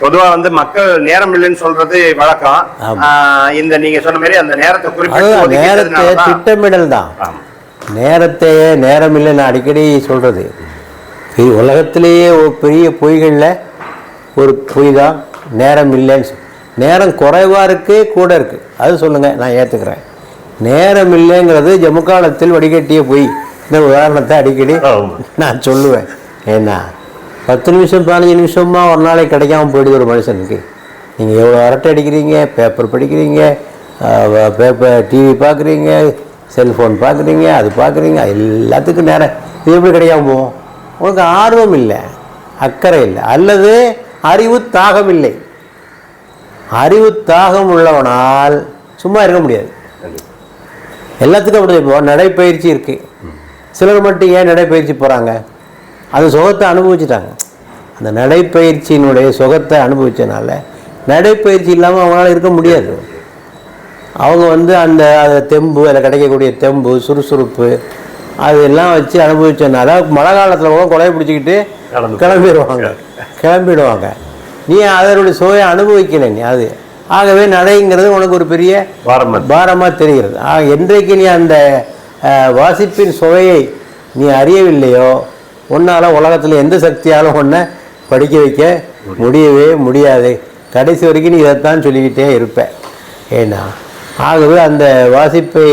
பொதுவா வந்து மக்கள் நேரம் இல்லைன்னு சொல்றது வழக்கம். இந்த நீங்க சொன்ன மாதிரி அந்த நேரத்தை குறிப்பிட்டு நேரத்தை திட்டமிடல் தான். நேரத்தையே நேரம் இல்லை நான் அடிக்கடி சொல்கிறது உலகத்திலேயே ஒரு பெரிய பொய்களில் ஒரு பொய் தான் நேரம் இல்லைன்னு சொல் நேரம் குறைவாக இருக்கு கூட இருக்கு. அது சொல்லுங்கள் நான் ஏற்றுக்கிறேன் நேரம் இல்லைங்கிறது ஜம்மு காலத்தில் வடிகட்டிய பொய். இந்த உதாரணத்தை அடிக்கடி. நான் சொல்லுவேன். ஏன்னா பத்து நிமிஷம் பதினஞ்சு நிமிஷமா ஒரு நாளைக்கு கிடைக்காம போயிடுது ஒரு மனுஷனுக்கு. நீங்கள் எவ்வளோ அரட்டை அடிக்கிறீங்க பேப்பர் படிக்கிறீங்க பேப்பர் டிவி பார்க்குறீங்க செல்ஃபோன் பார்க்குறீங்க அது பார்க்குறீங்க எல்லாத்துக்கும் நேரம். இது எப்படி கிடைக்காம போகும்? உங்களுக்கு ஆர்வம் இல்லை அக்கறை இல்லை அல்லது அறிவு தாகம் இல்லை. அறிவு தாகம் உள்ளவனால் சும்மா இருக்க முடியாது. எல்லாத்துக்கும் அப்படி இப்போ நடைப்பயிற்சி இருக்குது சிலர் மட்டும் ஏன் நடைப்பயிற்சி போகிறாங்க அது சுகத்தை அனுபவிச்சுட்டாங்க. அந்த நடைப்பயிற்சியினுடைய சுகத்தை அனுபவிச்சனால நடைப்பயிற்சி இல்லாமல் அவங்களால இருக்க முடியாது. அவங்க வந்து அந்த அது தெம்பு அதில் கிடைக்கக்கூடிய தெம்பு சுறுசுறுப்பு அதெல்லாம் வச்சு அனுபவிச்சனால மழை காலத்தில் கூட கொலையை பிடிச்சிக்கிட்டு கிளம்பி- கிளம்பிடுவாங்க. கிளம்பிடுவாங்க. நீ அதனுடைய சுவையை அனுபவிக்கலை நீ அது. ஆகவே நடைங்கிறது உனக்கு ஒரு பெரிய அது. பாரமாக தெரிகிறது. ஆக என்றைக்கு நீ அந்த வாசிப்பின் சுவையை நீ அறியவில்லையோ உன்னால் உலகத்தில் எந்த சக்தியாலும் உன்னை படிக்க வைக்க முடியவே முடியாது. கடைசி வரைக்கும் நீ இதைத்தான் சொல்லிக்கிட்டே இருப்ப. ஏன்னா ஆகவே அந்த வாசிப்பை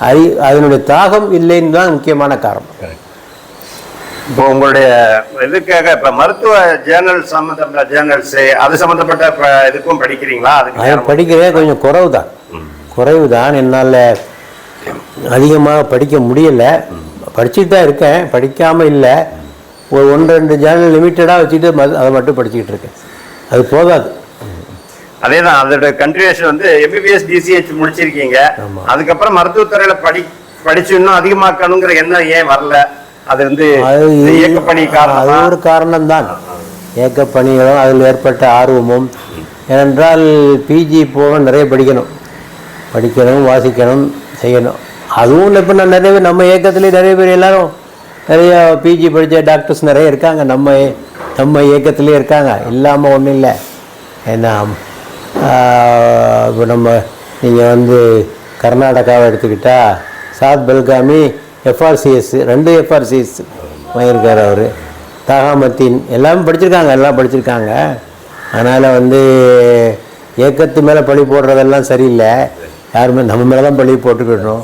அறி அதனுடைய தாகம் இல்லைன்னு தான் முக்கியமான காரணம். இப்போ உங்களுடைய இதுக்காக இப்ப மருத்துவ ஜேர்னல் சம்பந்தப்பட்ட ஜேர்னல்ஸ் அது சம்பந்தப்பட்ட ப- இதுக்கும் படிக்கிறீங்களா? அதை நேரம் படிக்கிறதே கொஞ்சம் குறைவு தான் குறைவு தான் என்னால் அதிகமாக படிக்க முடியல. படிச்சுட்டு தான் இருக்கேன். படிக்காமல் இல்லை. ஒரு ஒன்று ரெண்டு ஜேர்னல் லிமிட்டடாக வச்சுட்டு அதை மட்டும் படிச்சுக்கிட்டு இருக்கேன். அது போதாது. அதேதான் அதோட கண்டினியூஷன் வந்து எம்பிபிஎஸ் டிசிஹெச் முடிச்சிருக்கீங்க. அதுக்கப்புறம் மருத்துவத்துறையில படி படிச்சு இன்னும் அதிகமாக்கணுங்கிற எண்ணம் ஏன் வரல? அது வந்து அது இயக்கப்பணி அது காரணமா ஒரு காரணம்தான். ஏக்கப்பணிகளும் அதில் ஏற்பட்ட ஆர்வமும். ஏனென்றால் பிஜி போக நிறைய படிக்கணும். படிக்கணும் வாசிக்கணும் செய்யணும். அதுவும் இப்போ நான் நிறைய பேர் நம்ம இயக்கத்துலேயே நிறைய பேர் எல்லாரும் நிறைய பிஜி படித்த டாக்டர்ஸ் நிறைய இருக்காங்க. நம்ம நம்ம இயக்கத்துலேயே இருக்காங்க. இல்லாமல் ஒன்றும் இல்லை. ஏன்னா இப்போ நம்ம நீங்கள் வந்து கர்நாடகாவை எடுத்துக்கிட்டால் சாத் பல்காமி எஃப்ஆர்சிஎஸ் ரெண்டு எஃப்ஆர்சிஎஸ் வாங்கியிருக்கார் அவர். தகாமத்தின் எல்லாமே படிச்சிருக்காங்க எல்லாம் படிச்சிருக்காங்க. அதனால் வந்து ஏக்கத்து மேலே பழி போடுறதெல்லாம் சரியில்லை. யாருமே நம்ம மேலே தான் பழி போட்டுக்கிட்டோம்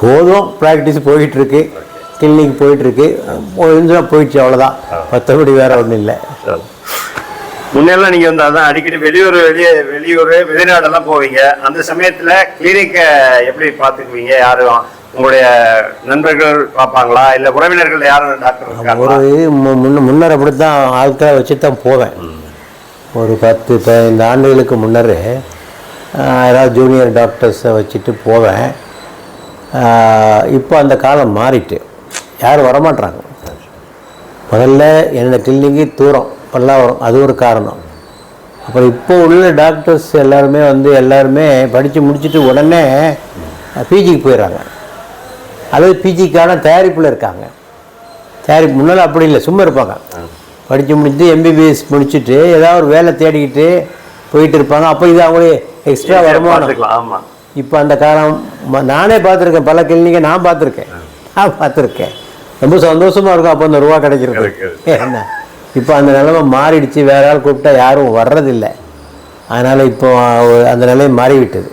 போதும் ப்ராக்டிஸ் போயிட்டுருக்கு. கிளினிக் போயிட்டுருக்கு. கொஞ்சம் போயிடுச்சு அவ்வளோதான் மற்றபடி வேறு ஒன்றும் இல்லை. முன்னெல்லாம் நீங்க வந்து அதான் அடிக்கடி வெளியூர் வெளியே வெளியூர் வெளிநாடெல்லாம் போவீங்க. அந்த சமயத்துல கிளினிக்க எப்படி பாத்துக்குவீங்க யாரும் உங்களுடைய நண்பர்கள் பார்ப்பாங்களா? இல்ல உறவினர்கள் யாரும் டாக்டர் ஒரு முன்ன முன்னர் அப்படி தான் ஆட்களை வச்சு தான் போவேன். ஒரு பத்து பதினைந்து ஆண்டுகளுக்கு முன்னர் ஏதாவது ஜூனியர் டாக்டர்ஸை வச்சுட்டு போவேன். இப்போ அந்த காலம் மாறிட்டு யாரும் வரமாட்றாங்க. முதல்ல என்னோட கிளினிக்கு தூரம் பல்லாவரம் அது ஒரு காரணம். அப்புறம் இப்போ உள்ள டாக்டர்ஸ் எல்லாருமே வந்து எல்லாருமே படித்து முடிச்சுட்டு உடனே பிஜிக்கு போயிடுறாங்க. அல்லது பிஜிக்கான தயாரிப்பில் இருக்காங்க. தயாரிப்பு முன்னால் அப்படி இல்லை சும்மா இருப்பாங்க. படித்து முடிச்சுட்டு எம்பிபிஎஸ் முடிச்சுட்டு ஏதாவது ஒரு வேலை தேடிக்கிட்டு போயிட்டு இருப்பாங்க. அப்போ இது அவங்களே எக்ஸ்ட்ரா வருமானம். பார்த்துக்கலாம் ஆமா. இப்போ அந்த காலம் நானே பார்த்துருக்கேன். பல கிளினிக்கை நான் பார்த்துருக்கேன். நான் பார்த்துருக்கேன். ரொம்ப சந்தோஷமா இருக்கும் அப்போ அந்த ரூபா கிடைக்கிறது கிடைக்கிறது. என்ன இப்போ அந்த நிலைமை மாறிடுச்சு. வேற ஆள் கூப்பிட்டா யாரும் வர்றதில்லை. அதனால் இப்போ அந்த நிலைமை மாறிவிட்டது.